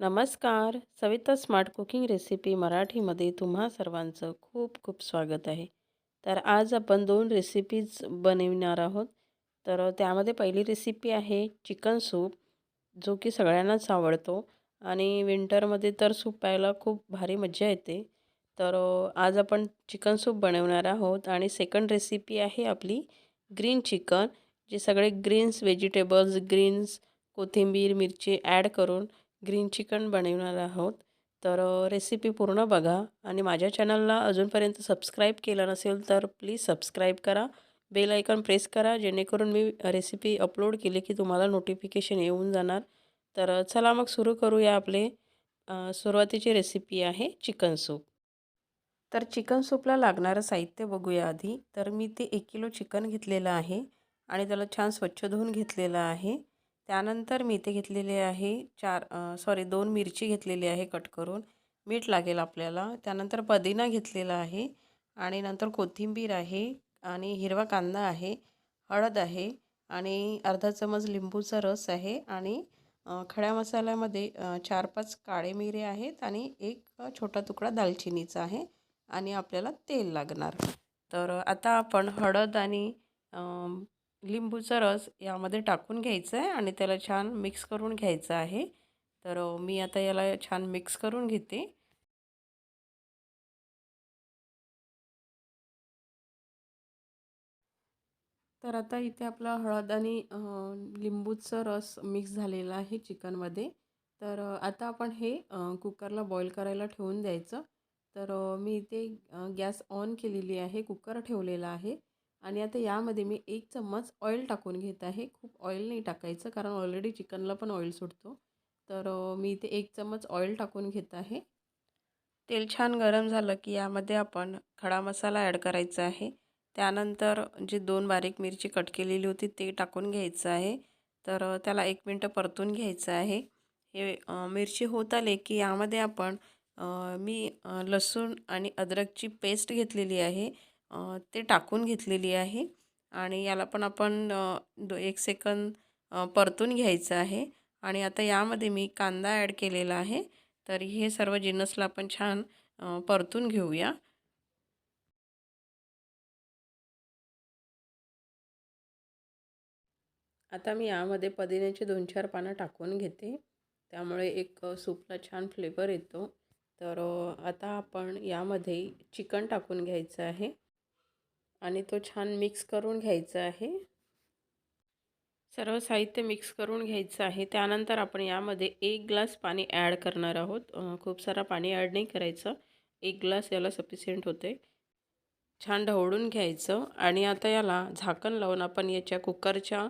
नमस्कार. Savita smart cooking recipe मराठीमध्ये तुम्हा सर्वांचं खूप खूप स्वागत आहे. तर आज आपण दोन रेसिपीज बनविणार आहोत. तर त्यामध्ये पहिली रेसिपी आहे चिकन सूप जो की सगळ्यांनाच आवडतो. आणि विंटरमध्ये तर सूप प्यायला खूप भारी मजा येते. तर आज आपण चिकन सूप बनवणार आहोत. आणि सेकंड रेसिपी आहे आपली ग्रीन चिकन जे सगळे ग्रीन्स व्हेजिटेबल्स ग्रीन्स कोथिंबीर मिरची ॲड करून ग्रीन चिकन बनवणार आहोत. तर रेसिपी पूर्ण बघा आणि माझ्या चॅनलला अजूनपर्यंत सबस्क्राईब केलं नसेल तर प्लीज सबस्क्राईब करा. बेल आयकॉन प्रेस करा जेणेकरून मी रेसिपी अपलोड केली की तुम्हाला नोटिफिकेशन येऊन जाणार. तर चला मग सुरू करूया आपले सुरुवातीची रेसिपी आहे चिकन सूप तर चिकन सूपला लागणारं साहित्य बघूया आधी. तर मी ते एक किलो चिकन घेतलेलं आहे आणि त्याला छान स्वच्छ धुवून घेतलेलं आहे. त्यानंतर मी इथे घेतलेले आहे चार सॉरी दोन मिरची घेतलेली आहे कट करून. मीठ लागेल आपल्याला. त्यानंतर पदिना घेतलेला आहे आणि नंतर कोथिंबीर आहे आणि हिरवा कांदा आहे हळद आहे आणि अर्धा चमच लिंबूचा रस आहे आणि खड्या मसाल्यामध्ये चार पाच काळे मिरे आहेत आणि एक छोटा तुकडा दालचिनीचा आहे आणि आपल्याला तेल लागणार. तर आता आपण हळद आणि लिंबूचा रस यामध्ये टाकून घ्यायचं आहे आणि त्याला छान मिक्स करून घ्यायचं आहे. तर मी आता याला छान मिक्स करून घेते. तर आता इथे आपला हळद आणि लिंबूचं रस मिक्स झालेला आहे चिकनमध्ये. तर आता आपण हे कुकरला बॉईल करायला ठेवून द्यायचं. तर मी इथे गॅस ऑन केलेली आहे कुकर ठेवलेला आहे. आणि आता यामध्ये मी एक चम्मच ऑइल टाकून घेत आहे. खूप ऑइल नाही टाकायचं कारण ऑलरेडी चिकनला पण ऑइल सुटतो. तर मी इथे एक चम्मच ऑइल टाकून घेत आहे. तेल छान गरम झालं की यामध्ये आपण खडा मसाला ॲड करायचा आहे. त्यानंतर जे दोन बारीक मिरची कट केलेली होती ते टाकून घ्यायचं आहे. तर त्याला एक मिनटं परतून घ्यायचं आहे. हे मिरची होत आले की यामध्ये आपण मी लसूण आणि अद्रकची पेस्ट घेतलेली आहे. ते टाकून घेतलेली आहे. आणि याला पण आपण दो एक सेकंद परतून घ्यायचं आहे. आणि आता यामध्ये मी कांदा ॲड केलेला आहे. तर हे सर्व जिन्नसला आपण छान परतून घेऊया. आता मी यामध्ये पुदिन्याची दोन चार पानं टाकून घेते. त्यामुळे एक सूपला छान फ्लेवर येतो. तर आता आपण यामध्ये चिकन टाकून घ्यायचं आहे. आणि तो छान मिक्स करून घ्यायचा आहे. सर्व साहित्य मिक्स करून घ्यायचं आहे. त्यानंतर आपण यामध्ये एक ग्लास पाणी ॲड करणार आहोत. खूप सारा पाणी ॲड नाही करायचं. एक ग्लास याला सफिशियंट होते. छान ढवळून घ्यायचं. आणि आता याला झाकण लावून आपण याच्या कुकरच्या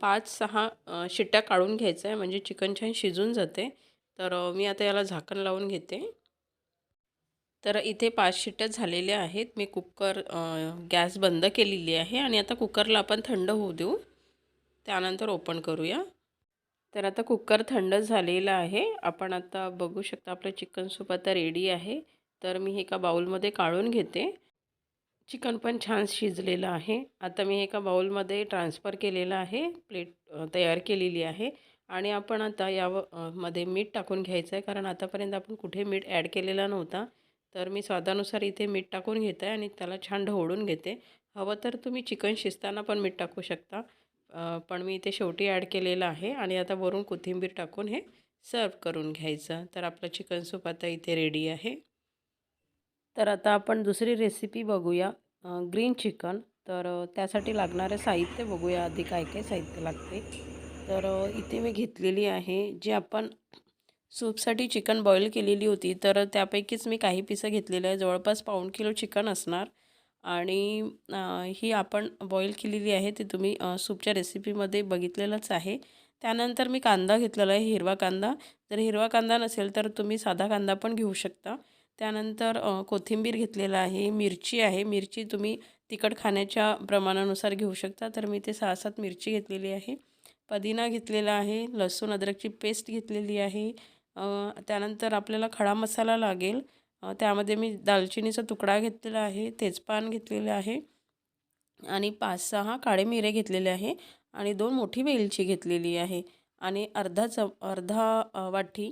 पाच सहा शिट्ट्या काढून घ्यायचं आहे. म्हणजे चिकन छान शिजून जाते. तर मी आता याला झाकण लावून घेते. तर इथे पाच शिट्ट्या झालेल्या आहेत. मी कुकर गॅस बंद केलेली आहे आणि आता कुकरला आपण थंड होऊ देऊ. त्यानंतर ओपन करूया. तर आता कुकर थंड झालेला आहे. आपण आता बघू शकता आपलं चिकन सूप आता रेडी आहे. तर मी हे एका बाऊलमध्ये काढून घेते. चिकन पण छान शिजलेलं आहे. आता मी एका बाऊलमध्ये ट्रान्सफर केलेलं आहे. प्लेट तयार केलेली आहे. आणि आपण आता यावर मध्ये मीठ टाकून घ्यायचं आहे कारण आतापर्यंत आपण कुठे मीठ ॲड केलेला नव्हता. तर मी स्वादानुसार इथे मीठ टाकून घेते आणि त्याला छान ढवळून घेते. हवं तर तुम्ही चिकन शिजताना पण मीठ टाकू शकता. पण मी इथे शेवटी ॲड केलेलं आहे आणि आता वरून कोथिंबीर टाकून हे सर्व करून घ्यायचं. तर आपलं चिकन सूप आता इथे रेडी आहे. तर आता आपण दुसरी रेसिपी बघूया. Green chicken. तर त्यासाठी लागणारं साहित्य बघूया. आधी काय काय साहित्य लागते. तर इथे मी घेतलेली आहे जे आपण सूपसाठी चिकन बॉईल केलेली होती. तर त्यापैकीच मी काही पिसं घेतलेलं आहे जवळपास पाऊण किलो चिकन असणार. आणि ही आपण बॉईल केलेली आहे. ती तुम्ही सूपच्या रेसिपीमध्ये बघितलेलंच आहे. त्यानंतर मी कांदा घेतलेला आहे. हिरवा कांदा. जर हिरवा कांदा नसेल तर तुम्ही साधा कांदा पण घेऊ शकता. त्यानंतर कोथिंबीर घेतलेला आहे. मिरची आहे. मिरची तुम्ही तिखट खाण्याच्या प्रमाणानुसार घेऊ शकता. तर मी ते सहा सात मिरची घेतलेली आहे. पुदिना घेतलेला आहे. लसूण अद्रकची पेस्ट घेतलेली आहे. त्यानंतर आपल्याला खडा मसाला लागेल. त्यामध्ये मी दालचिनीचा तुकडा घेतलेला आहे तेजपान घेतलेले आहे आणि पाच सहा काळे मिरे घेतलेले आहे आणि दोन मोठी वेलची घेतलेली आहे आणि अर्धा च अर्धा वाटी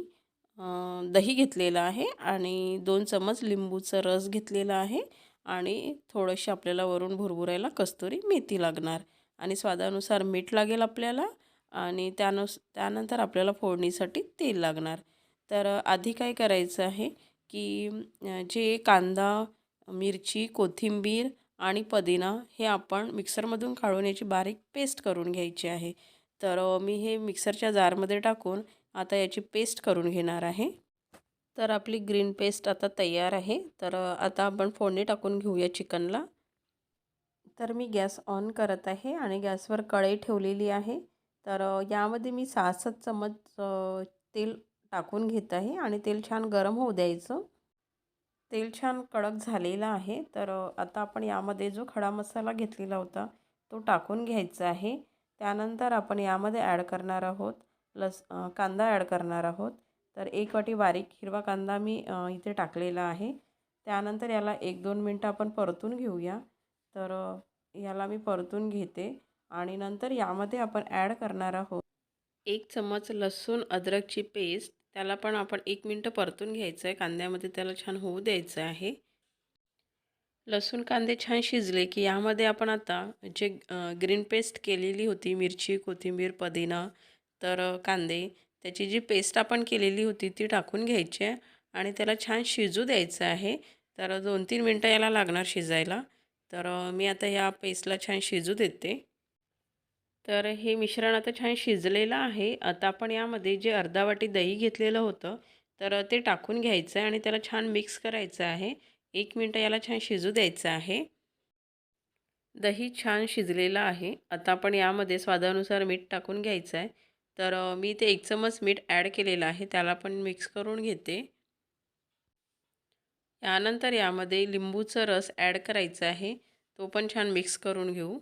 दही घेतलेलं आहे आणि दोन चमच लिंबूचा रस घेतलेला आहे आणि थोडंशी आपल्याला वरून भुरभुरायला कस्तुरी मेथी लागणार आणि स्वादानुसार मीठ लागेल आपल्याला आणि त्यानुस त्यानंतर आपल्याला फोडणीसाठी तेल लागणार. तर आधी काय करायचं आहे की जे कांदा मिरची कोथिंबीर आणि पुदिना हे आपण मिक्सरमधून काढून याची बारीक पेस्ट करून घ्यायची आहे. तर मी हे मिक्सरच्या जारमध्ये टाकून आता याची पेस्ट करून घेणार आहे. तर आपली ग्रीन पेस्ट आता तयार आहे. तर आता आपण फोडणी टाकून घेऊया चिकनला. तर मी गॅस ऑन करत आहे आणि गॅसवर कढई ठेवलेली आहे. तर यामध्ये मी सहा सात चमच तेल टाकून घेत आहे आणि तेल छान गरम होऊ द्यायचं. तेल छान कडक झालेलं आहे. तर आता आपण यामध्ये जो खडा मसाला घेतलेला होता तो टाकून घ्यायचा आहे. त्यानंतर आपण यामध्ये ॲड करणार आहोत लस कांदा ॲड करणार आहोत. तर एक वाटी बारीक हिरवा कांदा मी इथे टाकलेला आहे. त्यानंतर याला एक दोन मिनटं आपण परतून घेऊया. तर याला मी परतून घेते. आणि नंतर यामध्ये आपण ॲड करणार आहोत. एक चमच लसूण अद्रकची पेस्ट त्याला पण आपण एक मिनटं परतून घ्यायचं आहे कांद्यामध्ये त्याला छान होऊ द्यायचं आहे. लसूण कांदे छान शिजले की यामध्ये आपण आता जे ग्रीन पेस्ट केलेली होती मिरची कोथिंबीर पुदिना तर कांदे त्याची जी पेस्ट आपण केलेली होती ती टाकून घ्यायची आहे आणि त्याला छान शिजू द्यायचं आहे. तर दोन तीन मिनटं याला लागणार शिजायला. तर मी आता या पेस्टला छान शिजू देते. तर हे मिश्रण आता छान शिजलेलं आहे. आता आपण यामध्ये जे अर्धा वाटी दही घेतलेलं होतं तर ते टाकून घ्यायचं आहे आणि त्याला छान मिक्स करायचं आहे. एक मिनटं याला छान शिजू द्यायचं आहे. दही छान शिजलेलं आहे. आता आपण यामध्ये स्वादानुसार मीठ टाकून घ्यायचं आहे. तर मी ते एक चमच मीठ ॲड केलेलं आहे. त्याला पण मिक्स करून घेते. यानंतर यामध्ये लिंबूचा रस ॲड करायचा आहे. तो पण छान मिक्स करून घेऊ.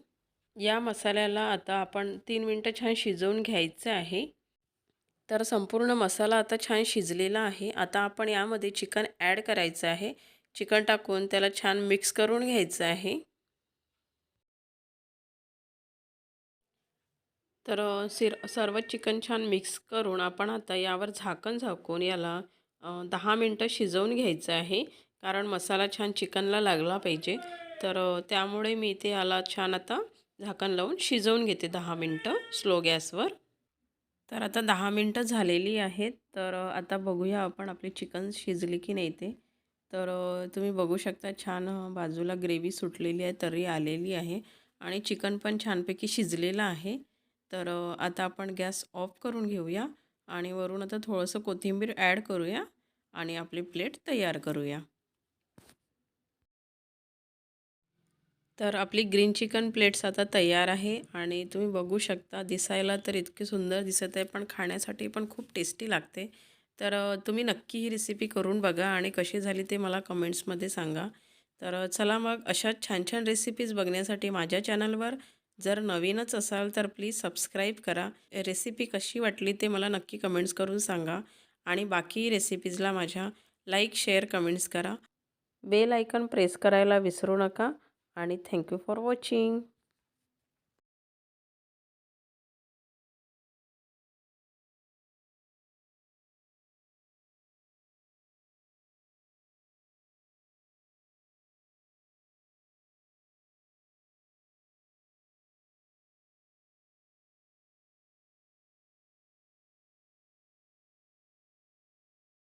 या मसाल्याला आता आपण तीन मिनटं छान शिजवून घ्यायचं आहे. तर संपूर्ण मसाला आता छान शिजलेला आहे. आता आपण यामध्ये चिकन ॲड करायचं आहे. चिकन टाकून त्याला छान मिक्स करून घ्यायचं आहे. तर सिर सर्व चिकन छान मिक्स करून आपण आता यावर झाकण झाकून याला दहा मिनटं शिजवून घ्यायचं आहे. कारण मसाला छान चिकनला लागला पाहिजे. तर त्यामुळे मी ते याला छान आता झाकण लावून शिजवून घेते दहा मिनटं स्लो गॅसवर. तर आता दहा मिनटं झालेली आहेत. तर आता बघूया आपण आपली चिकन शिजली की नाही ते. तर तुम्ही बघू शकता छान बाजूला ग्रेव्ही सुटलेली आहे तरी आलेली आहे आणि चिकन पण छानपैकी शिजलेलं आहे. तर आता आपण गॅस ऑफ करून घेऊया आणि वरून आता थोडंसं कोथिंबीर ॲड करूया आणि आपली प्लेट तयार करूया. तर आपली ग्रीन चिकन प्लेट्स आता तयार आहे आणि तुम्ही बघू शकता दिसायला तर इतकी सुंदर दिसत आहे पण खाण्यासाठी पण खूप टेस्टी लागते. तर तुम्ही नक्की ही रेसिपी करून बघा आणि कशी झाली ते मला कमेंट्समध्ये सांगा. तर चला मग अशाच छान छान रेसिपीज बघण्यासाठी माझ्या चॅनलवर जर नवीनच असाल तर प्लीज सबस्क्राईब करा. रेसिपी कशी वाटली ते मला नक्की कमेंट्स करून सांगा आणि बाकी रेसिपीजला माझ्या लाईक शेअर कमेंट्स करा. बेल आयकन प्रेस करायला विसरू नका. आणि थँक्यू फॉर वॉचिंग